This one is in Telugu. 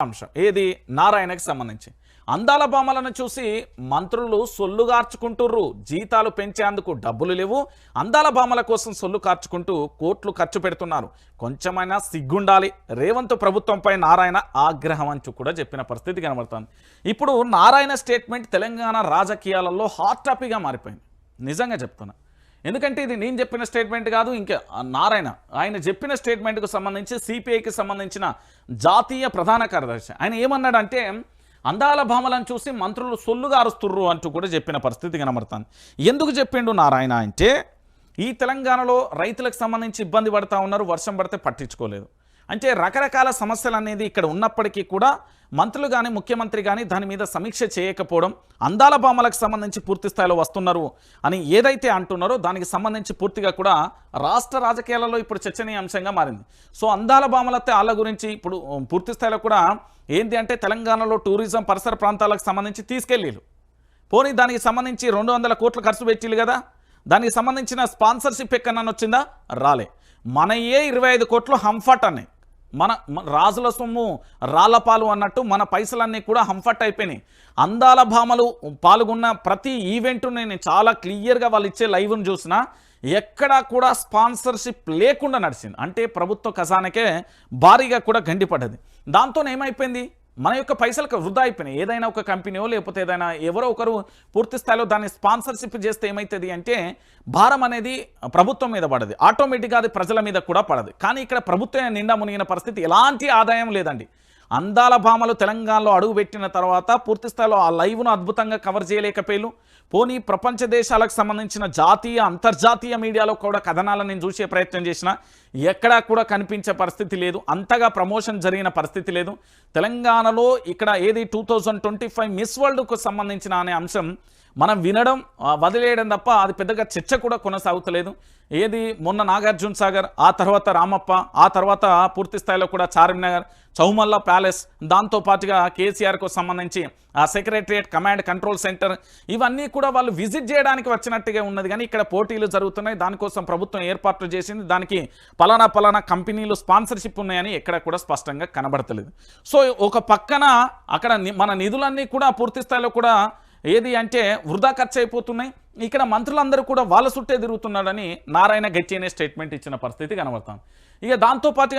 అంశం. ఏది? నారాయణకి సంబంధించి. అందాల బొమ్మలను చూసి మంత్రులు సొల్లు కార్చుకుంటుర్రు. జీతాలు పెంచేందుకు డబ్బులు లేవు. అందాల బొమ్మల కోసం సొల్లు కార్చుకుంటూ కోట్లు ఖర్చు పెడుతున్నారు. కొంచెమైనా సిగ్గుండాలి. రేవంత్ ప్రభుత్వంపై నారాయణ ఆగ్రహం అంచు కూడా చెప్పిన పరిస్థితి కనబడుతోంది. ఇప్పుడు నారాయణ స్టేట్మెంట్ తెలంగాణ రాజకీయాలలో హాట్ టాపిక్గా మారిపోయింది. నిజంగా చెప్తున్నా. ఎందుకంటే ఇది నేను చెప్పిన స్టేట్మెంట్ కాదు ఇంకా నారాయణ ఆయన చెప్పిన స్టేట్మెంట్కు సంబంధించి సిపిఐకి సంబంధించిన జాతీయ ప్రధాన కార్యదర్శి. ఆయన ఏమన్నాడంటే అందాల భామలను చూసి మంత్రులు సొల్లుగా అరుస్తుర్రు అంటూ కూడా చెప్పిన పరిస్థితి కనబడుతుంది. ఎందుకు చెప్పిండు నారాయణ అంటే ఈ తెలంగాణలో రైతులకు సంబంధించి ఇబ్బంది పడతా ఉన్నారు వర్షం పడితే పట్టించుకోలేదు. అంటే రకరకాల సమస్యలు అనేది ఇక్కడ ఉన్నప్పటికీ కూడా మంత్రులు కానీ ముఖ్యమంత్రి కానీ దాని మీద సమీక్ష చేయకపోవడం అందాల భామలకు సంబంధించి పూర్తి స్థాయిలో వస్తున్నారు అని ఏదైతే అంటున్నారో దానికి సంబంధించి పూర్తిగా కూడా రాష్ట్ర రాజకీయాలలో ఇప్పుడు చర్చనీయాంశంగా మారింది. సో అందాల భామలతో వాళ్ళ గురించి ఇప్పుడు పూర్తి స్థాయిలో కూడా ఏంటి అంటే తెలంగాణలో టూరిజం పరిసర ప్రాంతాలకు సంబంధించి తీసుకెళ్ళిలు పోనీ దానికి సంబంధించి రెండు వందల కోట్లు ఖర్చు పెట్టిళ్ళు కదా. దానికి సంబంధించిన స్పాన్సర్షిప్ ఎక్కడన్నా వచ్చిందా రాలే. మనయే ఇరవై ఐదు కోట్లు హంఫట్ అన్నాయి మన రాజుల సొమ్ము రాళ్ళపాలు అన్నట్టు మన పైసలన్నీ కూడా హంఫర్ట్ అయిపోయినాయి. అందాల భామలు పాల్గొన్న ప్రతి ఈవెంట్ నేను చాలా క్లియర్గా వాళ్ళు ఇచ్చే లైవ్ను చూసినా ఎక్కడా కూడా స్పాన్సర్షిప్ లేకుండా నడిచింది. అంటే ప్రభుత్వ ఖజానకే భారీగా కూడా గండిపడ్డది. దాంతో ఏమైపోయింది మన యొక్క పైసలకు వృధా అయిపోయినాయి. ఏదైనా ఒక కంపెనీయో లేకపోతే ఏదైనా ఎవరో ఒకరు పూర్తి స్థాయిలో దాన్ని స్పాన్సర్షిప్ చేస్తే ఏమవుతుంది అంటే భారం అనేది ప్రభుత్వం మీద పడదు. ఆటోమేటిక్గా అది ప్రజల మీద కూడా పడదు. కానీ ఇక్కడ ప్రభుత్వం నిండా మునిగిన పరిస్థితి ఎలాంటి ఆదాయం లేదండి. అందాల భామలు తెలంగాణలో అడుగుపెట్టిన తర్వాత పూర్తిస్థాయిలో ఆ లైవ్ను అద్భుతంగా కవర్ చేయలేకపోయాను పోనీ ప్రపంచ దేశాలకు సంబంధించిన జాతీయ అంతర్జాతీయ మీడియాలో కూడా కథనాలను నేను చూసే ప్రయత్నం చేసిన ఎక్కడా కూడా కనిపించే పరిస్థితి లేదు. అంతగా ప్రమోషన్ జరిగిన పరిస్థితి లేదు. తెలంగాణలో ఇక్కడ ఏది two thousand twenty five miss వరల్డ్కు సంబంధించిన అనే అంశం మనం వినడం వదిలేయడం తప్ప అది పెద్దగా చర్చ కూడా కొనసాగుతలేదు. ఏది మొన్న నాగార్జున సాగర్ ఆ తర్వాత రామప్ప ఆ తర్వాత పూర్తి స్థాయిలో కూడా చార్మినగర్ చౌమల్లా ప్యాలెస్ దాంతో పాటుగా కేసీఆర్కు సంబంధించి ఆ సెక్రటరియట్ కమాండ్ కంట్రోల్ సెంటర్ ఇవన్నీ కూడా వాళ్ళు విజిట్ చేయడానికి వచ్చినట్టుగా ఉన్నది. కానీ ఇక్కడ పోటీలు జరుగుతున్నాయి. దానికోసం ప్రభుత్వం ఏర్పాట్లు చేసింది. దానికి పలానా పలానా కంపెనీలు స్పాన్సర్షిప్ ఉన్నాయని ఎక్కడ కూడా స్పష్టంగా కనబడతలేదు. సో ఒక పక్కన అక్కడ మన నిధులన్నీ కూడా పూర్తి స్థాయిలో కూడా ఏది అంటే వృధా ఖర్చు అయిపోతున్నాయి ఇక్కడ మంత్రులందరూ కూడా వాళ్ళ చుట్టే తిరుగుతున్నాడని నారాయణ గట్టి అనే స్టేట్మెంట్ ఇచ్చిన పరిస్థితి కనబడతాం. ఇక దాంతోపాటు